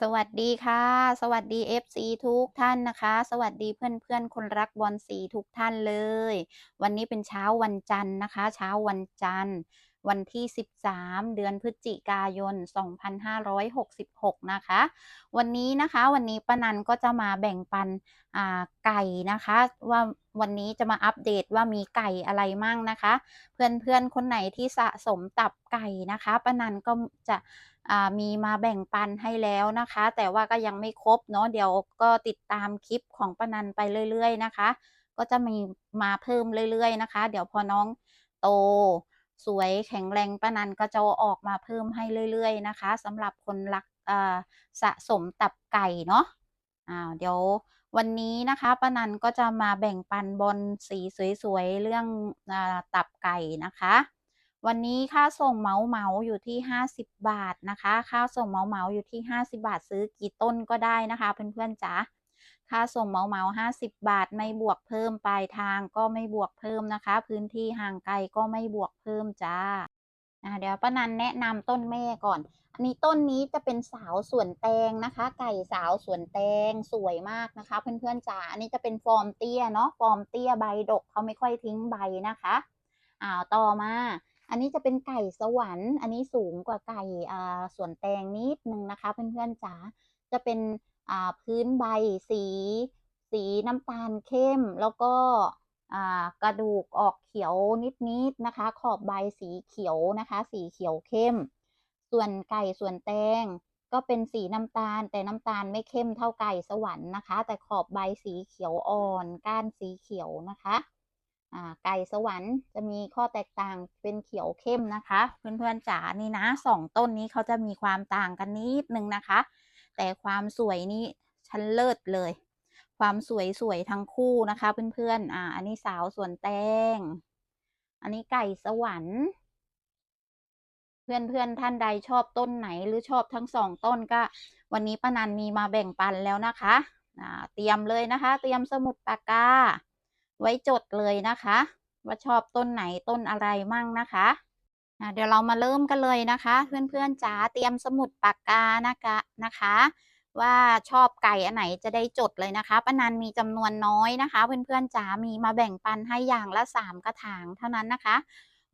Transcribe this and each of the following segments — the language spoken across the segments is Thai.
สวัสดีค่ะ สวัสดี FC ทุกท่านนะคะ สวัสดีเพื่อนๆคนรักบอลสีทุกท่านเลย วันนี้เป็นเช้าวันจันทร์นะคะ เช้าวันจันทร์ วันที่ 13 เดือนพฤศจิกายน 2566 นะคะ วันนี้นะคะวันนี้ป้านันก็จะมาแบ่งปันไก่นะคะ ว่าวันนี้จะมาอัปเดตว่ามีไก่อะไรมั่งนะคะ เพื่อนๆ คนไหนที่สะสมตับไก่นะคะป้านันก็จะมีมาแบ่งปันให้แล้วนะคะ แต่ว่าก็ยังไม่ครบเนาะเดี๋ยวก็ติดตามคลิปของป้านันไปเรื่อย ๆ นะคะ ก็จะมีมาเพิ่มเรื่อย ๆ นะคะ เดี๋ยวพอน้องโต สวยแข็งแรงป้านันก็จะออกมาเพิ่มให้เรื่อย ๆ นะคะสำหรับคนรักอ่าสะสมตับไก่เนาะอ่าเดี๋ยววันนี้นะคะป้านันก็จะมาแบ่งปันบนสีสวยๆเรื่องอาตับไก่นะคะ วันนี้ค่าส่งเมาเมาอยู่ที่ 50 บาทนะคะ ค่าส่งเมาเมาอยู่ที่ 50 บาทซื้อกี่ต้นก็ได้นะคะเพื่อนๆจ๋า ค่าส่งเหมาเหมา50บบาท ไม่บวกเพิ่มปลายทางก็ไม่บวกเพิ่มนะคะ พื้นที่ห่างไกลก็ไม่บวกเพิ่มจ้าเดี๋ยวป้านันแนะนำต้นแม่ก่อน อันนี้ต้นนี้จะเป็นสาวสวนแตงนะคะ ไก่สาวสวนแตงสวยมากนะคะ เพื่อนๆจ๋า อันนี้จะเป็นฟอร์มเตี้ยเนาะ ฟอร์มเตี้ยใบดกเขาไม่ค่อยทิ้งใบนะคะอ่าต่อมา อันนี้จะเป็นไก่สวรรค์ อันนี้สูงกว่าไก่อ่าสวนแตงนิดนึงนะคะ เพื่อนๆจ๋า จะเป็น พื้นใบสี สีน้ำตาลเข้ม แล้วก็กระดูกออกเขียวนิดๆนะคะ ขอบใบสีเขียวนะคะ สีเขียวเข้ม ส่วนไก่ส่วนแตงก็เป็นสีน้ำตาล แต่น้ำตาลไม่เข้มเท่าไก่สวรรค์นะคะ แต่ขอบใบสีเขียวอ่อน ก้านสีเขียวนะคะไก่สวรรค์จะมีข้อแตกต่างเป็นเขียวเข้มนะคะ เพื่อนๆจ๋านี่นะสองต้นนี้เขาจะมีความต่างกันนิดนึงนะคะ แต่ความสวยนี่ชั้นเลิศเลย ความสวยสวยทั้งคู่นะคะเพื่อนๆ อ่า อันนี้สาวสวนแตง อันนี้ไก่สวรรค์ เพื่อนๆ ท่านใดชอบต้นไหนหรือชอบทั้งสองต้นก็ วันนี้ป้านันมีมาแบ่งปันแล้วนะคะอ่าเตรียมเลยนะคะ เตรียมสมุดปากกา ไว้จดเลยนะคะ ว่าชอบต้นไหนต้นอะไรมั่งนะคะ เดี๋ยวเรามาเริ่มกันเลยนะคะ เพื่อนๆจ๋าเตรียมสมุดปากกานะคะนะคะ ว่าชอบไก่อันไหนจะได้จดเลยนะคะป้านันมีจำนวนน้อยนะคะ เพื่อนๆจ๋ามีมาแบ่งปันให้อย่างละสามกระถางเท่านั้นนะคะ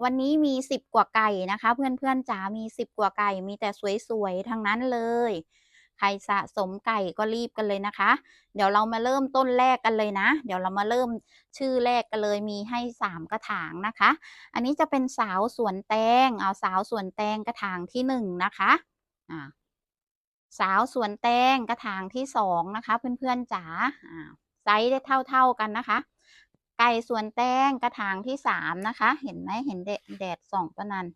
วันนี้มีสิบกว่าไก่นะคะ เพื่อนๆจ๋ามีสิบกว่าไก่มีแต่สวยๆทั้งนั้นเลย ใครสะสมไก่ก็รีบกันเลยนะคะ เดี๋ยวเรามาเริ่มต้นแรกกันเลยนะ เดี๋ยวเรามาเริ่มชื่อแรกกันเลยมีให้สามกระถางนะคะ อันนี้จะเป็นสาวสวนแตง เอาสาวสวนแตงกระถางที่หนึ่งนะคะอ่าสาวสวนแตงกระถางที่สองนะคะ เพื่อนๆจ๋าอ่าไซส์ได้เท่าๆกันนะคะ ไก่สวนแตงกระถางที่สามนะคะ เห็นไหมเห็นแดดแดดส่องปะนัน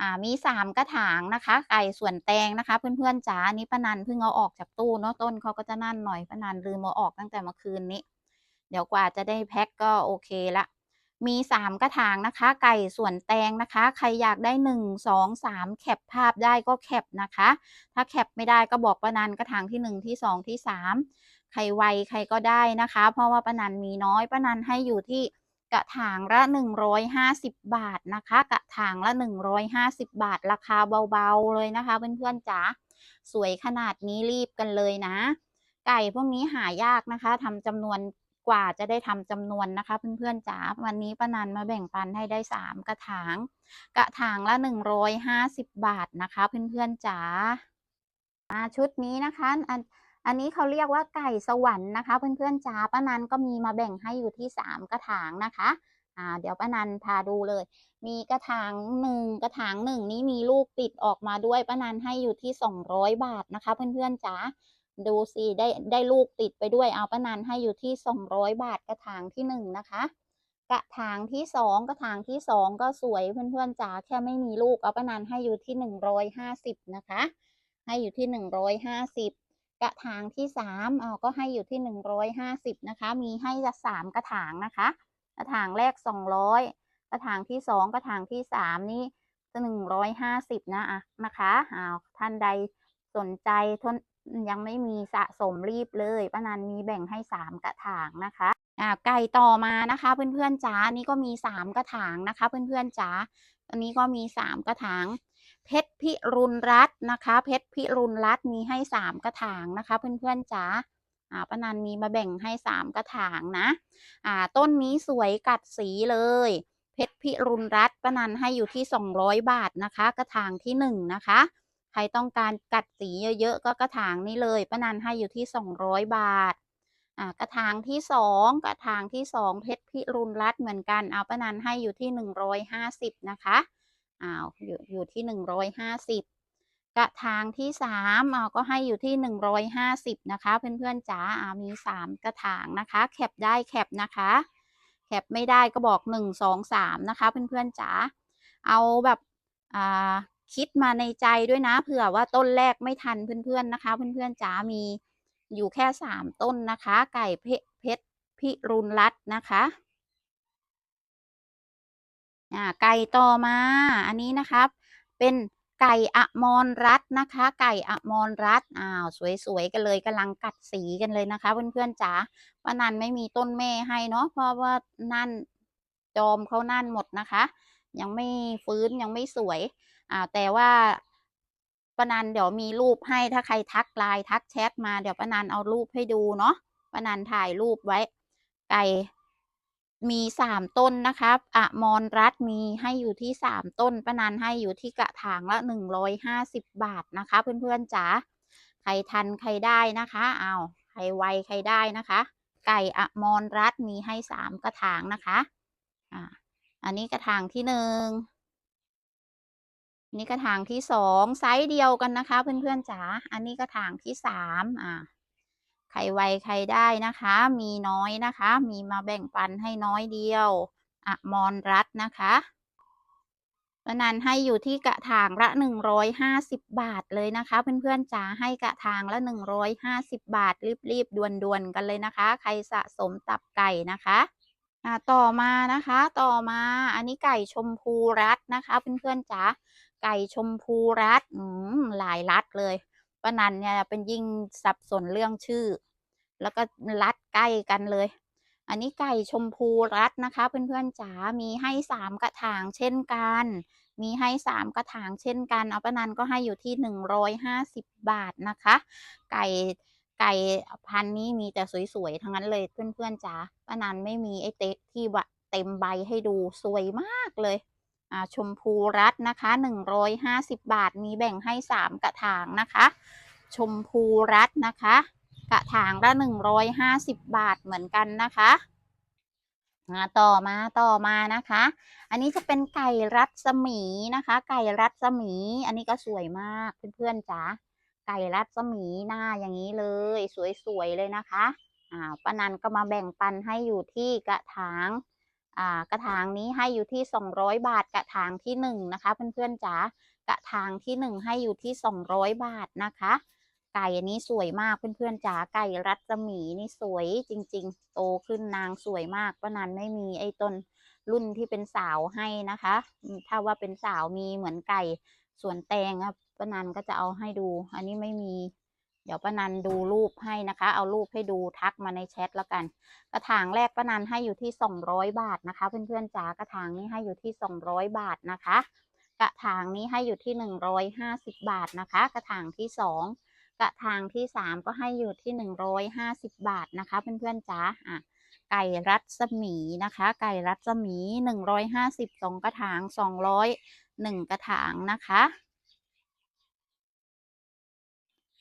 อ่ามีสามกระถางนะคะ ไก่ส่วนแตงนะคะ เพื่อนๆจ๋านี้ปะนันเพิ่งเอาออกจากตู้เนาะต้นเขาก็จะนั่นหน่อยปะนันลืมเอาออกตั้งแต่เมื่อคืนนี้ เดี๋ยวกว่าจะได้แพ็คก็โอเคละมีสามกระถางนะคะ ไก่ส่วนแตงนะคะ ใครอยากได้หนึ่งสองสามแคปภาพได้ก็แคปนะคะ ถ้าแคปไม่ได้ก็บอกป้านันกระถางที่หนึ่งที่สองที่สามใครไวใครก็ได้นะคะ เพราะว่าป้านันมีน้อยป้านันให้อยู่ที่ กระถางละหนึ่งร้อยห้าสิบบาทนะคะ กระถางละหนึ่งร้อยห้าสิบบาท ราคาเบาๆเลยนะคะ เพื่อนๆจ๋าสวยขนาดนี้รีบกันเลยนะ ไก่พวกนี้หายากนะคะทำจำนวนกว่าจะได้ทำจำนวนนะคะเพื่อนๆจ๋าวันนี้ป้านันมาแบ่งปันให้ได้สามกระถาง กระถางละหนึ่งร้อยห้าสิบบาทนะคะ เพื่อนๆจ๋าอ่าชุดนี้นะคะ อันนี้เขาเรียกว่าไก่สวรรค์นะคะ เพื่อนๆจ้าป้านันก็มีมาแบ่งให้อยู่ที่สามกระถางนะคะอ่าเดี๋ยวป้านันพาดูเลย มีกระถางหนึ่งกระถางหนึ่งนี้มีลูกติดออกมาด้วยป้านันให้อยู่ที่สองร้อยบาทนะคะ เพื่อนๆจ้าดูสิได้ได้ลูกติดไปด้วยเอาป้านันให้อยู่ที่สองร้อยบาทกระถางที่หนึ่งนะคะ กระถางที่สองกระถางที่สองก็สวยเพื่อนๆจ้าแค่ไม่มีลูกเอาป้านันให้อยู่ที่หนึ่งร้อยห้าสิบนะคะ ให้อยู่ที่หนึ่งร้อยห้าสิบ กระถางที่สามเอาก็ให้อยู่ที่หนึ่งร้อยห้าสิบนะคะ มีให้จะสามกระถางนะคะ กระถางแรกสองร้อยกระถางที่สองกระถางที่สามนี่หนึ่งร้อยห้าสิบนะอะนะคะอ้าวท่านใดสนใจทนยังไม่มีสะสมรีบเลยป้านันมีแบ่งให้สามกระถางนะคะอ่าไก่ต่อมานะคะเพื่อนๆจ๋านี่ก็มีสามกระถางนะคะ เพื่อนๆจ๋าอันนี้ก็มีสามกระถาง เพชรพิรุณรัตน์นะคะ เพชรพิรุณรัตน์มีให้สามกระถางนะคะ เพื่อนๆจ๋าอ่าป้านันมีมาแบ่งให้สามกระถางนะอ่าต้นนี้สวยกัดสีเลย เพชรพิรุณรัตน์ป้านันให้อยู่ที่200บาทนะคะ กระถางที่1นะคะใครต้องการกัดสีเยอะๆก็กระถางนี้เลยป้านันให้อยู่ที่200บาทอ่ากระถางที่2กระถางที่2เพชรพิรุณรัตน์เหมือนกันเอาป้านันให้อยู่ที่150นะคะ อ้าวอยู่อยู่ที่150กระถางที่3อ้าวก็ให้อยู่ที่150นะคะเพื่อนๆจ๋าอ่ามี3กระถางนะคะ แคปได้แคปนะคะ แคปไม่ได้ก็บอก1 2 3นะคะเพื่อนๆจ๋าเอาแบบอ่าคิดมาในใจด้วยนะเผื่อว่าต้นแรกไม่ทันเพื่อนๆนะคะ เพื่อนๆจ๋ามีอยู่แค่3ต้นนะคะ ไก่เพเพชรพิรุณรัตน์นะคะ อ่าไก่ต่อมา อันนี้นะครับ เป็นไก่อมรรัตนะคะ ไก่อมรรัตอ้าวสวยๆกันเลยกำลังกัดสีกันเลยนะคะ เพื่อนๆจ๋าป้านันไม่มีต้นแม่ให้เนาะเพราะว่านั่นจอมเขานั่นหมดนะคะ ยังไม่ฟื้นยังไม่สวยอ่าแต่ว่าป้านันเดี๋ยวมีรูปให้ถ้าใครทักไลน์ทักแชทมาเดี๋ยวป้านันเอารูปให้ดูเนาะป้านันถ่ายรูปไว้ ไก่ มีสามต้นนะครับอมรรัตมีให้อยู่ที่สามต้นป้านันให้อยู่ที่กระถางละหนึ่งร้อยห้าสิบบาทนะคะ เพื่อนๆจ๋าใครทันใครได้นะคะเอาใครไวใครได้นะคะ ไก่อมรรัตมีให้สามกระถางนะคะอ่าอันนี้กระถางที่หนึ่งนี่กระถางที่สองไซส์เดียวกันนะคะ เพื่อนๆจ๋าอันนี้กระถางที่สามอ่า ใครไวใครได้นะคะ มีน้อยนะคะ มีมาแบ่งปันให้น้อยเดียวอมรรัตน์นะคะปนันให้อยู่ที่กระถางละ 150 บาทเลยนะคะ เพื่อนๆจ๋าให้กระถางละ 150 บาท รีบๆด่วนๆกันเลยนะคะ ใครสะสมตับไก่นะคะต่อมานะคะต่อมาอันนี้ไก่ชมพูรัตน์นะคะ เพื่อนๆจ๋าไก่ชมพูรัตน์อืมหลายรัตน์เลย ป้านันเนี่ยเป็นยิ่งสับสนเรื่องชื่อ แล้วก็รัดใกล้กันเลย อันนี้ไก่ชมพูรัดนะคะ เพื่อนๆจ๋ามีให้สามกระถางเช่นกัน มีให้สามกระถางเช่นกันเอาป้านันก็ให้อยู่ที่หนึ่งร้อยห้าสิบบาทนะคะ ไก่ไก่พันนี้มีแต่สวยๆทั้งนั้นเลยเพื่อนๆจ๋าป้านันไม่มีไอ้เต๊ะที่เต็มใบให้ดูสวยมากเลย ชมพูรัดนะคะหนึ่งร้อยห้าสิบบาท มีแบ่งให้สามกระถางนะคะ ชมพูรัดนะคะ กระถางละหนึ่งร้อยห้าสิบบาทเหมือนกันนะคะต่อมาต่อมานะคะ อันนี้จะเป็นไก่รัศมีนะคะ ไก่รัศมี อันนี้ก็สวยมากเพื่อนๆจ๋าไก่รัศมีหน้าอย่างนี้เลย สวยๆเลยนะคะอ่าป้านันก็มาแบ่งปันให้อยู่ที่กระถาง กระถางนี้ให้อยู่ที่สองร้อยบาท กระถางที่หนึ่งนะคะเพื่อนๆจ๋ากระถางที่หนึ่งให้อยู่ที่สองร้อยบาทนะคะ ไก่อันนี้สวยมากเพื่อนๆจ๋าไก่รัศมีนี่สวยจริง ๆ โตขึ้นนางสวยมากป้านันไม่มีไอ้ต้นรุ่นที่เป็นสาวให้นะคะ ถ้าว่าเป็นสาวมีเหมือนไก่ส่วนแตงครับป้านันก็จะเอาให้ดู อันนี้ไม่มี เดี๋ยวป้านันดูรูปให้นะคะ เอารูปให้ดูทักมาในแชทแล้วกัน กระถางแรกป้านันให้อยู่ที่สองร้อยบาทนะคะ เพื่อนๆจ๋ากระถางนี้ให้อยู่ที่สองร้อยบาทนะคะ กระถางนี้ให้อยู่ที่หนึ่งร้อยห้าสิบาทนะคะ กระถางที่สองกระถางที่สามก็ให้อยู่ที่หนึ่งร้อยห้าสิบาทนะคะ เพื่อนๆจ๋าอะไก่รัศมีนะคะ ไก่รัศมีหนึ่งร้อยห้าสิบสองกระถางสองร้อยหนึ่งกระถางนะคะ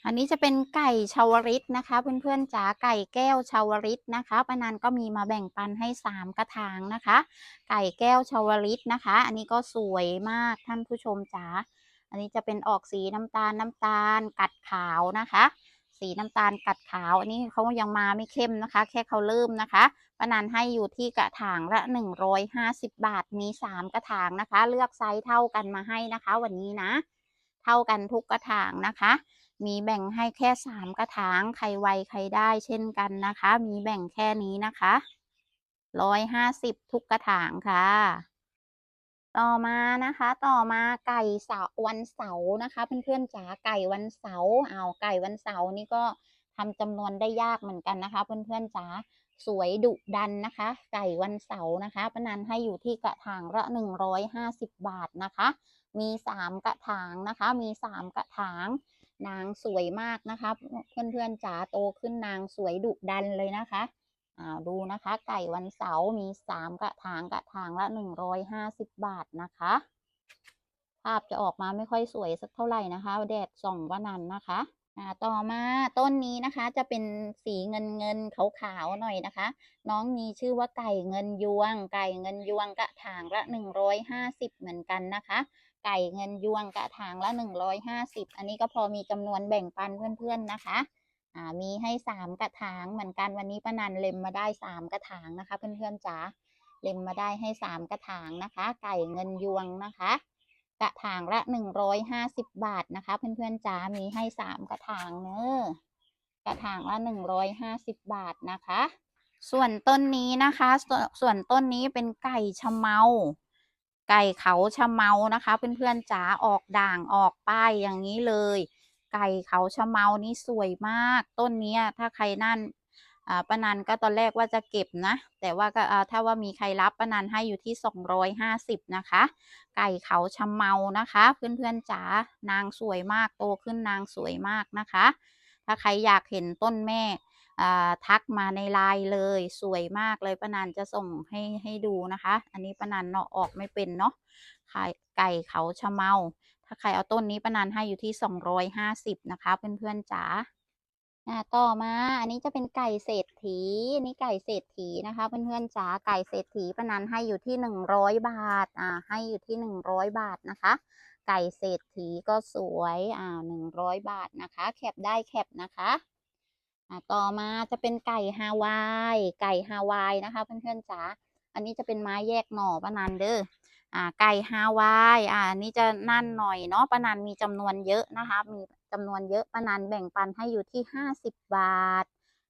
อันนี้จะเป็นไก่ชาวริตนะคะ เพื่อนๆจ๋าไก่แก้วชาวริตนะคะปานันก็มีมาแบ่งปันให้สามกระถางนะคะ ไก่แก้วชาวริตนะคะ อันนี้ก็สวยมากท่านผู้ชมจ๋าอันนี้จะเป็นออกสีน้ำตาลน้ำตาลกัดขาวนะคะ สีน้ำตาลกัดขาว อันนี้เขายังมาไม่เข้มนะคะ แค่เขาเริ่มนะคะปานันให้อยู่ที่กระถางละหนึ่งร้อยห้าสิบบาทมีสามกระถางนะคะ เลือกไซส์เท่ากันมาให้นะคะ วันนี้นะ เท่ากันทุกกระถางนะคะ มีแบ่งให้แค่สามกระถางใครไวใครได้เช่นกันนะคะ มีแบ่งแค่นี้นะคะร้อยห้าสิบทุกกระถางค่ะ ต่อมานะคะ ต่อมาไก่เสาวันเสาร์นะคะ เพื่อนๆจ๋าไก่วันเสาร์เอาไก่วันเสาร์นี่ก็ทำจำนวนได้ยากเหมือนกันนะคะ เพื่อนๆจ๋าสวยดุดันนะคะ ไก่วันเสาร์นะคะปนันให้อยู่ที่กระถางละหนึ่งร้อยห้าสิบบาทนะคะ มีสามกระถางนะคะ มีสามกระถาง นางสวยมากนะคะ เพื่อนๆจ๋าโตขึ้นนางสวยดุดันเลยนะคะอ้าวดูนะคะ ไก่วันเสาร์มีสามกระถางกระถางละหนึ่งร้อยห้าสิบบาทนะคะ ภาพจะออกมาไม่ค่อยสวยสักเท่าไหร่นะคะ แดดส่องว่านั้นนะคะอ่าต่อมาต้นนี้นะคะจะเป็นสีเงินเงินขาวขาวๆหน่อยนะคะ น้องมีชื่อว่าไก่เงินยวง ไก่เงินยวงกระถางละหนึ่งร้อยห้าสิบเหมือนกันนะคะ ไก่เงินยวงกระถางละหนึ่งร้อยห้าสิบอันนี้ก็พอมีจำนวนแบ่งปันเพื่อนๆนะคะอ่ามีให้สามกระถางเหมือนกันวันนี้ป้านันเล็มมาได้สามกระถางนะคะเพื่อนๆจ๋าเล็มมาได้ให้สามกระถางนะคะ ไก่เงินยวงนะคะ กระถางละหนึ่งร้อยห้าสิบบาทนะคะ เพื่อนๆจ๋ามีให้สามกระถางเนอะกระถางละหนึ่งร้อยห้าสิบบาทนะคะ ส่วนต้นนี้นะคะสส่วนต้นนี้เป็นไก่ชะเมา ไก่เขาชะเมานะคะ เพื่อนๆจ๋าออกด่างออกป้ายอย่างนี้เลย ไก่เขาชะเมานี่สวยมาก ต้นเนี้ยถ้าใครนั่นป้านันก็ตอนแรกว่าจะเก็บนะ แต่ว่าก็ถ้าว่ามีใครรับป้านันให้อยู่ที่สองร้อยห้าสิบนะคะ ไก่เขาชะเมานะคะ เพื่อนๆจ๋านางสวยมากโตขึ้นนางสวยมากนะคะ ถ้าใครอยากเห็นต้นแม่ ทักมาในไลน์เลยสวยมากเลยป้านันจะส่งให้ให้ดูนะคะ อันนี้ป้านันเนาะออกไม่เป็นเนาะไข่ไก่เขาชะเมา ถ้าใครเอาต้นนี้ป้านันให้อยู่ที่สองร้อยห้าสิบนะคะ เพื่อนๆจ๋าอ่าต่อมาอันนี้จะเป็นไก่เศรษฐีอันนี้ไก่เศรษฐีนะคะเพื่อนๆจ๋าไก่เศรษฐีป้านันให้อยู่ที่หนึ่งร้อยบาทอ่าให้อยู่ที่หนึ่งร้อยบาทนะคะไก่เศรษฐีก็สวยอ่าหนึ่งร้อยบาทนะคะ แคปได้แคปนะคะ ต่อมาจะเป็นไก่ฮาวาย ไก่ฮาวายนะคะ เพื่อนๆจ๋า อันนี้จะเป็นไม้แยกหน่อป้านันเด้ออ่า ไก่ฮาวายอ่าอันนี่จะนั่นหน่อยเนาะป้านันมีจำนวนเยอะนะคะ มีจำนวนเยอะป้านันแบ่งปันให้อยู่ที่ห้าสิบบาท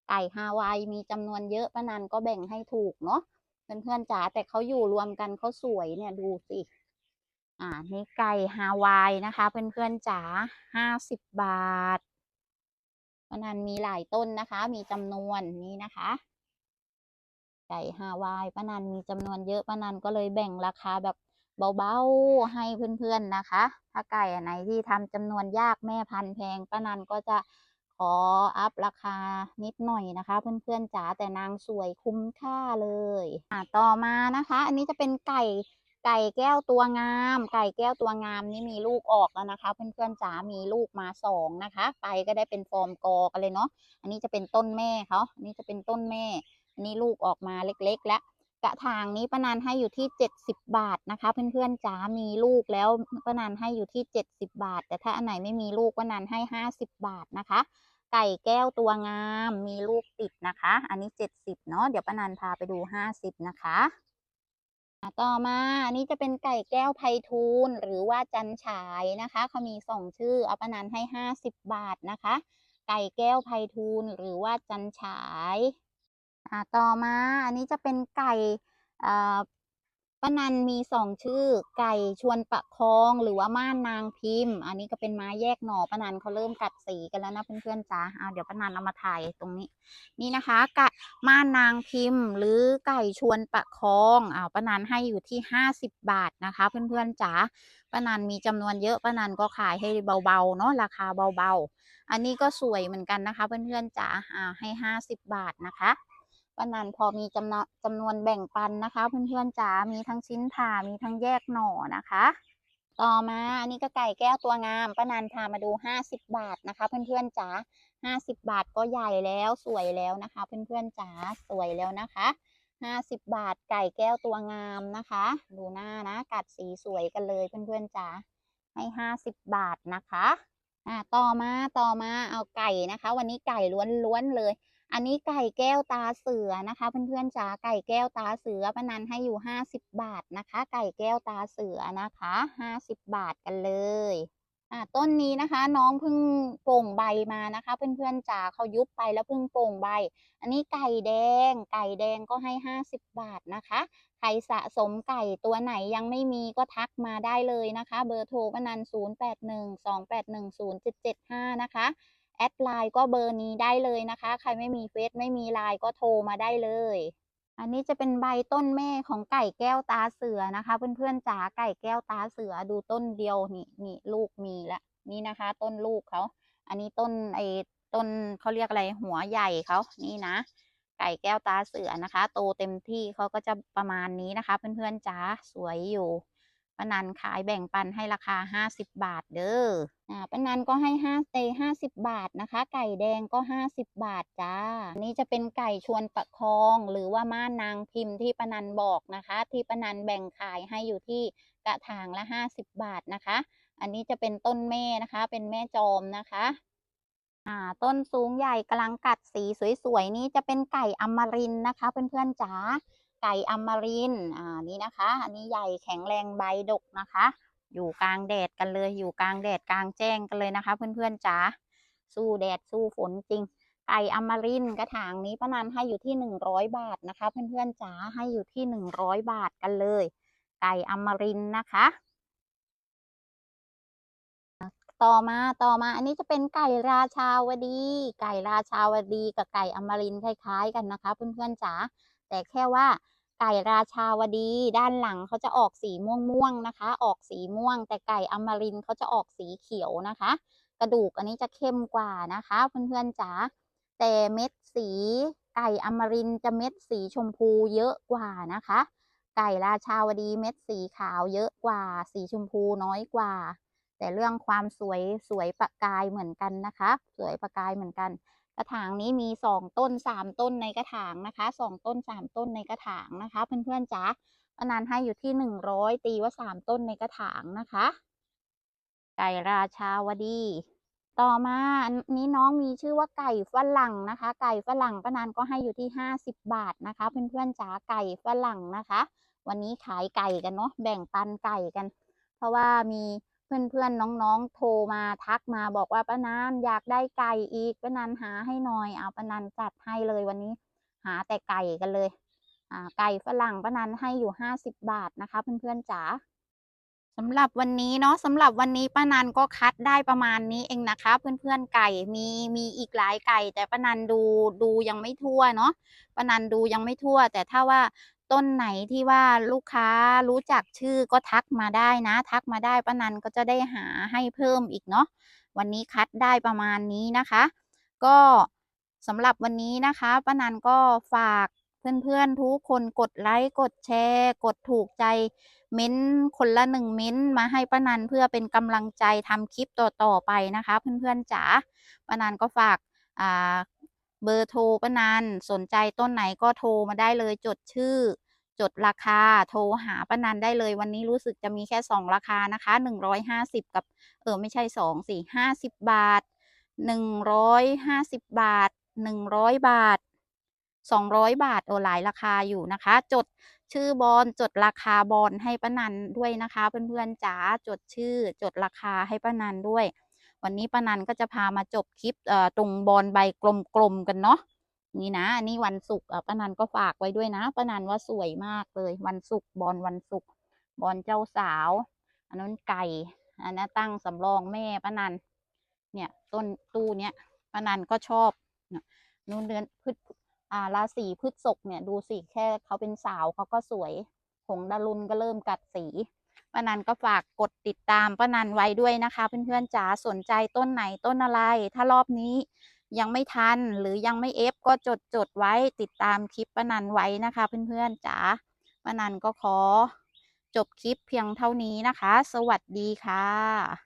ไก่ฮาวายมีจำนวนเยอะป้านันก็แบ่งให้ถูกเนาะ เพื่อนๆจ๋า แต่เขาอยู่รวมกันเขาสวยเนี่ยดูสิ อ่า นี่ไก่ฮาวายนะคะ เพื่อนๆจ๋าห้าสิบบาท ป้านันมีหลายต้นนะคะ มีจำนวนนี้นะคะไก่ฮาวายป้านันมีจำนวนเยอะป้านันก็เลยแบ่งราคาแบบเบาๆให้เพื่อนๆนะคะ ถ้าไก่อันไหนที่ทำจำนวนยากแม่พันธุ์แพงป้านันก็จะขออัพราคานิดหน่อยนะคะ เพื่อนๆจ๋าแต่นางสวยคุ้มค่าเลย อ่าต่อมานะคะ อันนี้จะเป็นไก่ ไก่แก้วตัวงาม ไก่แก้วตัวงามนี่มีลูกออกแล้วนะคะ เพื่อนๆจ๋ามีลูกมาสองนะคะไปก็ได้เป็นฟอร์มกอกันเลยเนาะอันนี้จะเป็นต้นแม่เขาอันนี้จะเป็นต้นแม่อันนี้ลูกออกมาเล็กๆ แล้วกระถางนี้ป้านันให้อยู่ที่เจ็ดสิบบาทนะคะ เพื่อนๆจ๋ามีลูกแล้วป้านันให้อยู่ที่เจ็ดสิบบาท แต่ถ้าอันไหนไม่มีลูกป้านันให้ห้าสิบบาทนะคะ ไก่แก้วตัวงามมีลูกติดนะคะ อันนี้เจ็ดสิบเนาะเดี๋ยวป้านันพาไปดูห้าสิบนะคะ ต่อมาอันนี้จะเป็นไก่แก้วไพฑูรย์หรือว่าจันฉายนะคะเขามีสองชื่อเอาประนันให้ห้าสิบบาทนะคะ ไก่แก้วไพฑูรย์หรือว่าจันฉายต่อมาอันนี้จะเป็นไก่ ป้านันมีสองชื่อ ไก่ชวนประคองหรือว่าม่านนางพิมพ์ อันนี้ก็เป็นไม้แยกหน่อป้านันเขาเริ่มกัดสีกันแล้วนะเพื่อนๆจ้าเอาเดี๋ยวป้านันเอามาถ่ายตรงนี้ นี่นะคะกะม่านนางพิมพ์ หรือไก่ชวนประคองอ่าป้านันให้อยู่ที่ห้าสิบบาทนะคะ เพื่อนๆจ๋าป้านันมีจำนวนเยอะป้านันก็ขายให้เบาๆเนาะราคาเบาๆ อันนี้ก็สวยเหมือนกันนะคะ เพื่อนๆจ๋าอ่าให้ห้าสิบบาทนะคะ ป้านันพอมีจำนวนจำนวนแบ่งปันนะคะ เพื่อนๆจ๋ามีทั้งชิ้นผ่ามีทั้งแยกหน่อนะคะ ต่อมาอันนี้ก็ไก่แก้วตัวงามป้านันพามาดูห้าสิบบาทนะคะ เพื่อนๆจ๋าห้าสิบบาทก็ใหญ่แล้วสวยแล้วนะคะ เพื่อนๆจ๋าสวยแล้วนะคะห้าสิบบาทไก่แก้วตัวงามนะคะ ดูหน้านะ กัดสีสวยกันเลยเพื่อนๆจ๋าให้ห้าสิบบาทนะคะอ่าต่อมาต่อมาเอาไก่นะคะ วันนี้ไก่ล้วนๆเลย อันนี้ไก่แก้วตาเสือนะคะ เพื่อนๆจ๋าไก่แก้วตาเสือปนันให้อยู่ห้าสิบบาทนะคะ ไก่แก้วตาเสือนะคะห้าสิบบาทกันเลยอ่าต้นนี้นะคะน้องเพิ่งโป่งใบมานะคะ เพื่อนๆจ๋าเขายุบไปแล้วเพิ่งโป่งใบ อันนี้ไก่แดง ไก่แดงก็ให้ห้าสิบบาทนะคะใครสะสมไก่ตัวไหนยังไม่มีก็ทักมาได้เลยนะคะ เบอร์โทรป้านัน0 8 1 2 8 1 0 7 7 5นะคะ แอดไลน์ก็เบอร์นี้ได้เลยนะคะ ใครไม่มีเฟซไม่มีไลน์ก็โทรมาได้เลย อันนี้จะเป็นใบต้นแม่ของไก่แก้วตาเสือนะคะ เพื่อนๆจ๋าไก่แก้วตาเสือดูต้นเดียวนี่นี่ลูกมีละนี่นะคะ ต้นลูกเขาอันนี้ต้นไอ้ต้นเขาเรียกอะไรหัวใหญ่เขานี่นะ ไก่แก้วตาเสือนะคะ โตเต็มที่เขาก็จะประมาณนี้นะคะ เพื่อนๆจ๋าสวยอยู่ ป้านันขายแบ่งปันให้ราคาห้าสิบบาทเด้ออ่าป้านันก็ให้ห้าเตห้าสิบบาทนะคะ ไก่แดงก็ห้าสิบบาทจ้าอันนี้จะเป็นไก่ชวนประคองหรือว่าม่านนางพิมพ์ที่ป้านันบอกนะคะ ที่ป้านันแบ่งขายให้อยู่ที่กระถางละห้าสิบบาทนะคะ อันนี้จะเป็นต้นแม่นะคะ เป็นแม่จอมนะคะอ่าต้นสูงใหญ่กำลังกัดสีสวยๆนี้จะเป็นไก่อมรินนะคะ เพื่อนๆจ๋า ไก่อมรินอ่านี่นะคะ อันนี้ใหญ่แข็งแรงใบดกนะคะ อยู่กลางแดดกันเลย อยู่กลางแดดกลางแจ้งกันเลยนะคะ เพื่อนๆจ๋า สู้แดดสู้ฝนจริง ไก่อมรินกระถางนี้ป้านันให้อยู่ที่หนึ่งร้อยบาทนะคะ เพื่อนๆจ๋า ให้อยู่ที่หนึ่งร้อยบาทกันเลย ไก่อมรินนะคะ ต่อมาต่อมา อันนี้จะเป็นไก่ราชาวดี ไก่ราชาวดีกับไก่อมรินคล้ายๆกันนะคะ เพื่อนๆจ๋า แต่แค่ว่าไก่ราชาวดีด้านหลังเขาจะออกสีม่วงๆนะคะ ออกสีม่วง แต่ไก่อมรินเขาจะออกสีเขียวนะคะ กระดูกอันนี้จะเข้มกว่านะคะเพื่อนๆจ๋าแต่เม็ดสีไก่อมรินจะเม็ดสีชมพูเยอะกว่านะคะ ไก่ราชาวดีเม็ดสีขาวเยอะกว่า สีชมพูน้อยกว่า แต่เรื่องความสวยสวยประกายเหมือนกันนะคะ สวยประกายเหมือนกัน กระถางนี้มีสองต้นสามต้นในกระถางนะคะสองต้นสามต้นในกระถางนะคะ เพื่อนๆจ๋าปนันให้อยู่ที่หนึ่งร้อยตีว่าสามต้นในกระถางนะคะไก่ราชาวดี ต่อมาอันนี้น้องมีชื่อว่าไก่ฝรั่งนะคะ ไก่ฝรั่งป้านันก็ให้อยู่ที่ห้าสิบบาทนะคะเพื่อนๆจ๋าไก่ฝรั่งนะคะ วันนี้ขายไก่กันเนาะแบ่งปันไก่กัน เพราะว่ามี เพื่อนๆน้องๆโทรมาทักมาบอกว่าป้านันอยากได้ไก่อีกป้านันหาให้หน่อยเอาป้านันจัดให้เลยวันนี้ หาแต่ไก่กันเลย อ่า ไก่ฝรั่งป้านันให้อยู่ห้าสิบบาทนะคะ เพื่อนๆจ๋าสำหรับวันนี้เนาะสำหรับวันนี้ป้านันก็คัดได้ประมาณนี้เองนะคะ เพื่อนๆไก่มีมีอีกหลายไก่ แต่ป้านันดูดูยังไม่ทั่วเนาะป้านันดูยังไม่ทั่ว แต่ถ้าว่า ต้นไหนที่ว่าลูกค้ารู้จักชื่อก็ทักมาได้นะ ทักมาได้ป้านันก็จะได้หาให้เพิ่มอีกเนาะวันนี้คัดได้ประมาณนี้นะคะ ก็สำหรับวันนี้นะคะป้านันก็ฝากเพื่อนๆทุกคนกดไลค์กดแชร์ กดถูกใจเม้นคนละหนึ่งเม้นมาให้ป้านันเพื่อเป็นกำลังใจทำคลิปต่อๆไปนะคะ เพื่อนๆจ๋าป้านันก็ฝากอ่า เบอร์โทรป้านันสนใจต้นไหนก็โทรมาได้เลยจดชื่อ จดราคาโทรหาป้านันได้เลย วันนี้รู้สึกจะมีแค่สองราคานะคะหนึ่งร้อยห้าสิบกับเออไม่ใช่สองสี่ห้าสิบบาทหนึ่งร้อยห้าสิบบาทหนึ่งร้อยบาทสองร้อยบาทโอหลายราคาอยู่นะคะ จดชื่อบอลจดราคาบอลให้ป้านันด้วยนะคะเพื่อนๆจ๋าจดชื่อจดราคาให้ป้านันด้วย วันนี้ป้านันก็จะพามาจบคลิปตรงบอลใบกลมๆกันเนาะนี่นะอันนี้วันศุกร์ป้านันก็ฝากไว้ด้วยนะป้านันว่าสวยมากเลย วันศุกร์บอลวันศุกร์บอลเจ้าสาว อันนั้นไก่อันนั้นตั้งสำรองแม่ป้านันเนี่ยต้นตู้เนี้ยป้านันก็ชอบนี่ยนู่นเดือนพฤษอ่าราศีพฤษภเนี่ยดูสิแค่เขาเป็นสาวเขาก็สวยหงดารุนก็เริ่มกัดสี ป้านันก็ฝากกดติดตามป้านันไว้ด้วยนะคะ เพื่อนๆจ๋าสนใจต้นไหนต้นอะไร ถ้ารอบนี้ยังไม่ทันหรือยังไม่เอฟก็จดจดไว้ติดตามคลิปป้านันไว้นะคะ เพื่อนๆจ๋าป้านันก็ขอจบคลิปเพียงเท่านี้นะคะ สวัสดีค่ะ